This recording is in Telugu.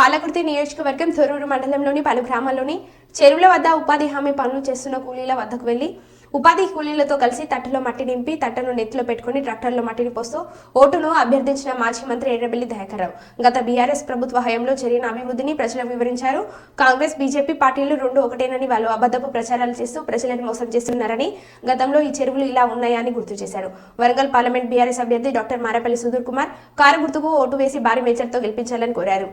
పాలకుర్తి నియోజకవర్గం తొరూరు మండలంలోని పలు గ్రామాల్లోని చెరువుల వద్ద ఉపాధి హామీ పనులు చేస్తున్న కూలీల వద్దకు వెళ్ళి ఉపాధి కూలీలతో కలిసి తట్టలో మట్టి నింపి తట్టను నెత్తిలో పెట్టుకుని ట్రాక్టర్లో మట్టిని పోస్తూ ఓటును అభ్యర్థించిన మాజీ మంత్రి ఎర్రబెల్లి దయాకర్రావు. గత బీఆర్ఎస్ ప్రభుత్వ హయాంలో జరిగిన అభివృద్ధిని ప్రజలకు వివరించారు. కాంగ్రెస్ బీజేపీ పార్టీలు రెండు ఒకటేనని వాళ్ళు అబద్ధపు ప్రచారాలు చేస్తూ ప్రజలను మోసం చేస్తున్నారని గతంలో ఈ చెరువులు ఇలా ఉన్నాయని గుర్తు చేశారు. వరంగల్ పార్లమెంట్ బీఆర్ఎస్ అభ్యర్థి డాక్టర్ మారపల్లి సుధీర్ కుమార్ కారు గుర్తుకు ఓటు వేసి భారీ మేజర్తో గెలిపించాలని కోరారు.